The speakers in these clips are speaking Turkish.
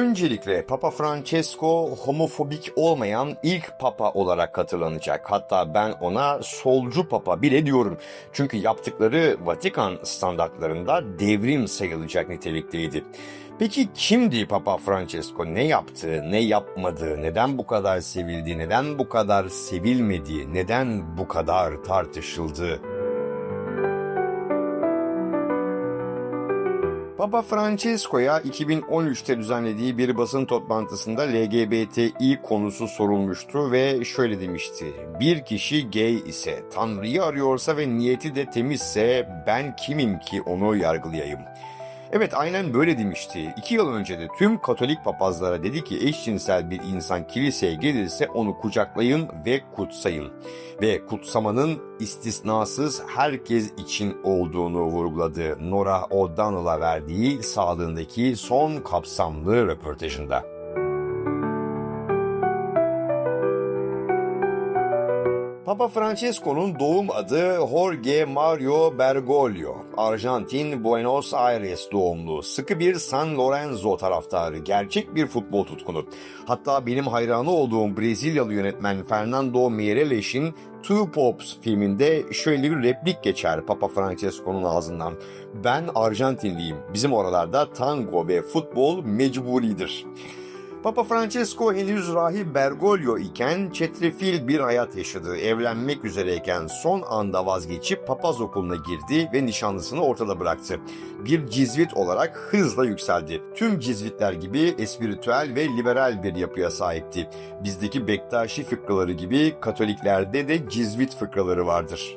Öncelikle Papa Francesco homofobik olmayan ilk papa olarak hatırlanacak. Hatta ben ona solcu papa bile diyorum. Çünkü yaptıkları Vatikan standartlarında devrim sayılacak nitelikteydi. Peki kimdi Papa Francesco? Ne yaptı, ne yapmadı, neden bu kadar sevildi, neden bu kadar sevilmedi, neden bu kadar tartışıldı? Papa Francesco'ya 2013'te düzenlediği bir basın toplantısında LGBTİ konusu sorulmuştu ve şöyle demişti. Bir kişi gay ise, Tanrı'yı arıyorsa ve niyeti de temizse ben kimim ki onu yargılayayım? Evet aynen böyle demişti. İki yıl önce de tüm Katolik papazlara dedi ki eşcinsel bir insan kiliseye gelirse onu kucaklayın ve kutsayın. Ve kutsamanın istisnasız herkes için olduğunu vurguladı Nora O'Donnell'a verdiği sağlığındaki son kapsamlı röportajında. Papa Francesco'nun doğum adı Jorge Mario Bergoglio. Arjantin Buenos Aires doğumlu. Sıkı bir San Lorenzo taraftarı. Gerçek bir futbol tutkunu. Hatta benim hayranı olduğum Brezilyalı yönetmen Fernando Meireles'in Two Popes filminde şöyle bir replik geçer Papa Francesco'nun ağzından. Ben Arjantinliyim. Bizim oralarda tango ve futbol mecburidir. Papa Francesco henüz rahip Bergoglio iken çetrefil bir hayat yaşadı. Evlenmek üzereyken son anda vazgeçip papaz okuluna girdi ve nişanlısını ortada bıraktı. Bir cizvit olarak hızla yükseldi. Tüm cizvitler gibi espiritüel ve liberal bir yapıya sahipti. Bizdeki Bektaşi fıkraları gibi Katoliklerde de cizvit fıkraları vardır.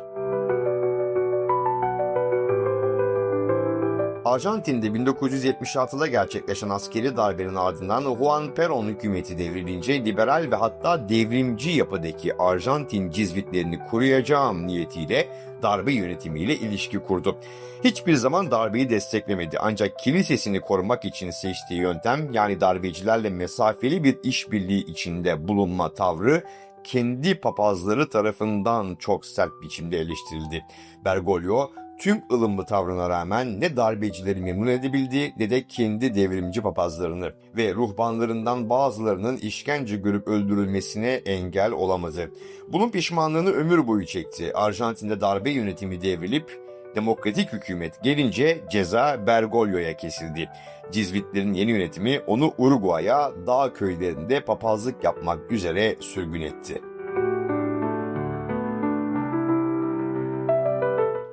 Arjantin'de 1976'da gerçekleşen askeri darbenin ardından Juan Perón hükümeti devrilince liberal ve hatta devrimci yapıdaki Arjantin cizvitlerini koruyacağım niyetiyle darbe yönetimiyle ilişki kurdu. Hiçbir zaman darbeyi desteklemedi ancak kilisesini korumak için seçtiği yöntem yani darbecilerle mesafeli bir işbirliği içinde bulunma tavrı kendi papazları tarafından çok sert biçimde eleştirildi. Bergoglio tüm ılımlı tavrına rağmen ne darbecileri memnun edebildi ne de kendi devrimci papazlarını ve ruhbanlarından bazılarının işkence görüp öldürülmesine engel olamadı. Bunun pişmanlığını ömür boyu çekti. Arjantin'de darbe yönetimi devrilip demokratik hükümet gelince ceza Bergoglio'ya kesildi. Cizvitlerin yeni yönetimi onu Uruguay'a dağ köylerinde papazlık yapmak üzere sürgün etti.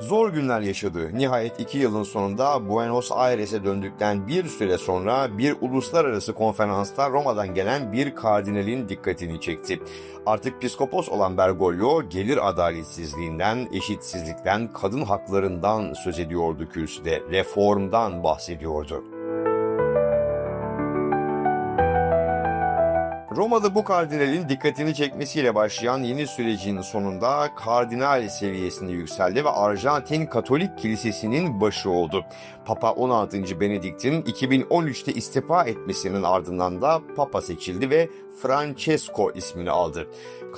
Zor günler yaşadı. Nihayet iki yılın sonunda Buenos Aires'e döndükten bir süre sonra bir uluslararası konferansta Roma'dan gelen bir kardinalin dikkatini çekti. Artık piskopos olan Bergoglio gelir adaletsizliğinden, eşitsizlikten, kadın haklarından söz ediyordu kürsüde, reformdan bahsediyordu. Roma'da bu kardinalin dikkatini çekmesiyle başlayan yeni sürecin sonunda kardinal seviyesinde yükseldi ve Arjantin Katolik Kilisesi'nin başı oldu. Papa 16. Benedikt'in 2013'te istifa etmesinin ardından da Papa seçildi ve Francesco ismini aldı.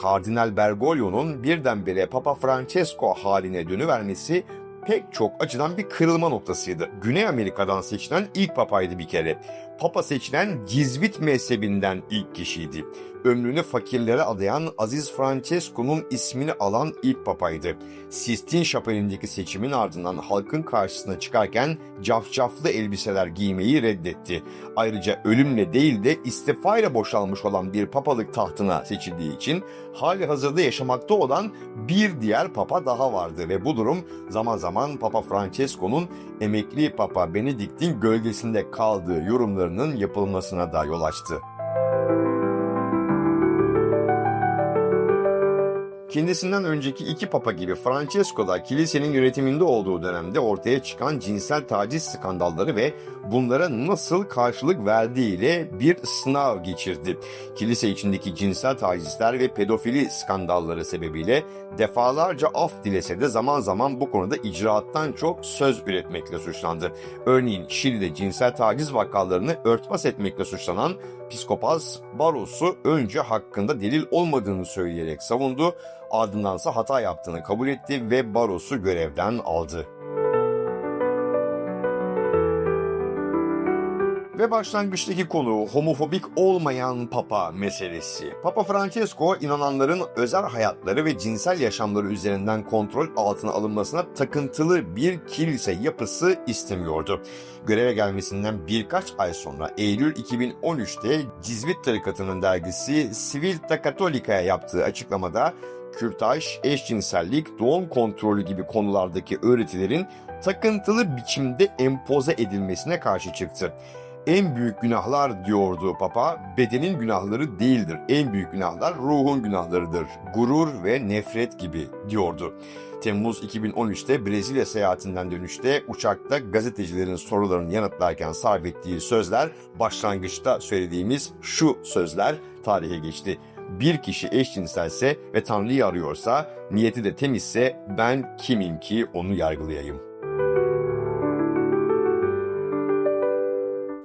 Kardinal Bergoglio'nun birdenbire Papa Francesco haline dönüvermesi pek çok açıdan bir kırılma noktasıydı. Güney Amerika'dan seçilen ilk papaydı bir kere. Papa seçilen Cizvit mezhebinden ilk kişiydi. Ömrünü fakirlere adayan Aziz Francesco'nun ismini alan ilk papaydı. Sistine Şapeli'ndeki seçimin ardından halkın karşısına çıkarken cafcaflı elbiseler giymeyi reddetti. Ayrıca ölümle değil de istifayla boşalmış olan bir papalık tahtına seçildiği için hali hazırda yaşamakta olan bir diğer papa daha vardı ve bu durum zaman zaman Papa Francesco'nun emekli Papa Benedikt'in gölgesinde kaldığı yapılmasına da yol açtı. Kendisinden önceki iki papa gibi Francesco da kilisenin yönetiminde olduğu dönemde ortaya çıkan cinsel taciz skandalları ve bunlara nasıl karşılık verdiğiyle bir sınav geçirdi. Kilise içindeki cinsel tacizler ve pedofili skandalları sebebiyle defalarca af dilese de zaman zaman bu konuda icraattan çok söz üretmekle suçlandı. Örneğin Şili'de cinsel taciz vakalarını örtbas etmekle suçlanan Piskopaz Baros'u önce hakkında delil olmadığını söyleyerek savundu, ardındansa hata yaptığını kabul etti ve Baros'u görevden aldı. Ve başlangıçtaki konu homofobik olmayan papa meselesi. Papa Francesco inananların özel hayatları ve cinsel yaşamları üzerinden kontrol altına alınmasına takıntılı bir kilise yapısı istemiyordu. Göreve gelmesinden birkaç ay sonra Eylül 2013'te Cizvit tarikatının dergisi Civilta Catholica'ya yaptığı açıklamada kürtaj, eşcinsellik, doğum kontrolü gibi konulardaki öğretilerin takıntılı biçimde empoze edilmesine karşı çıktı. En büyük günahlar diyordu Papa, bedenin günahları değildir. En büyük günahlar ruhun günahlarıdır. Gurur ve nefret gibi diyordu. Temmuz 2013'te Brezilya seyahatinden dönüşte uçakta gazetecilerin sorularını yanıtlarken sarf ettiği sözler başlangıçta söylediğimiz şu sözler tarihe geçti. Bir kişi eşcinselse ve Tanrı'yı arıyorsa, niyeti de temizse ben kimim ki onu yargılayayım.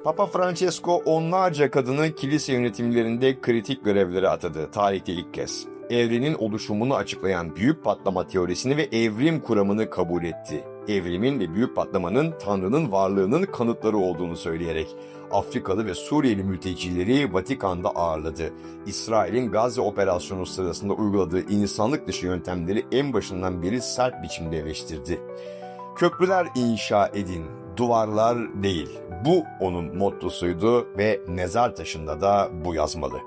Papa Francesco onlarca kadını kilise yönetimlerinde kritik görevlere atadı tarihte ilk kez. Evrenin oluşumunu açıklayan büyük patlama teorisini ve evrim kuramını kabul etti. Evrimin ve büyük patlamanın Tanrı'nın varlığının kanıtları olduğunu söyleyerek Afrikalı ve Suriyeli mültecileri Vatikan'da ağırladı. İsrail'in Gazze operasyonu sırasında uyguladığı insanlık dışı yöntemleri en başından beri sert biçimde eleştirdi. Köprüler inşa edin, duvarlar değil. Bu onun mottosuydu ve mezar taşında da bu yazmalı.